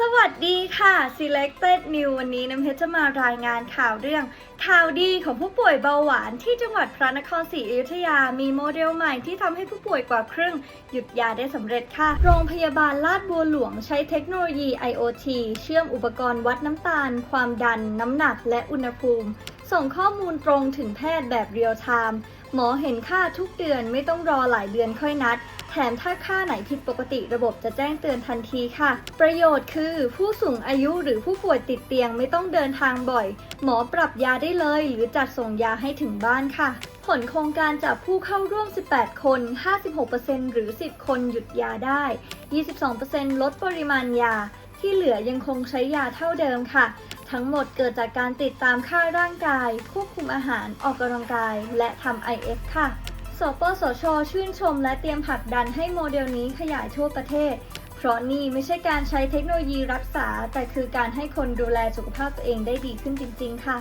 สวัสดีค่ะ Selected New วันนี้น้ำเพชรจะมารายงานข่าวเรื่อง ข่าวดีของผู้ป่วยเบาหวานที่จังหวัดพระนครศรีอยุธยา มีโมเดลใหม่ที่ทำให้ผู้ป่วยกว่าครึ่ง หยุดยาได้สำเร็จค่ะ โรงพยาบาลลาดบัวหลวงใช้เทคโนโลยี IoT เชื่อมอุปกรณ์วัดน้ำตาล ความดัน น้ำหนักและอุณหภูมิ ส่งข้อมูลตรงถึงแพทย์แบบเรียลไทม์หมอเห็นค่าทุกเดือนไม่ต้องรอหลายเดือนค่อยนัด ถมถ้าค่าไหนผิดปกติระบบจะแจ้งเตือนทันทีค่ะ ประโยชน์คือ ผู้สูงอายุหรือผู้ป่วยติดเตียงไม่ต้องเดินทางบ่อย หมอปรับยาได้เลย หรือจัดส่งยาให้ถึงบ้านค่ะ ผลโครงการจากผู้เข้าร่วม 18 คน 56%หรือ 10 คนหยุดยาได้ 22%ลดปริมาณยา ที่เหลือยังคงใช้ยาเท่าเดิมค่ะทั้งหมดเกิดจากการติดตามค่าร่างกาย ควบคุมอาหาร ออกกำลังกาย และทำ IF ค่ะ สปสช ชื่นชมและเตรียมผลักดันให้โมเดลนี้ขยายทั่วประเทศ เพราะนี่ไม่ใช่การใช้เทคโนโลยีรักษา แต่คือการให้คนดูแลสุขภาพตัวเองได้ดีขึ้นจริง ๆ ค่ะ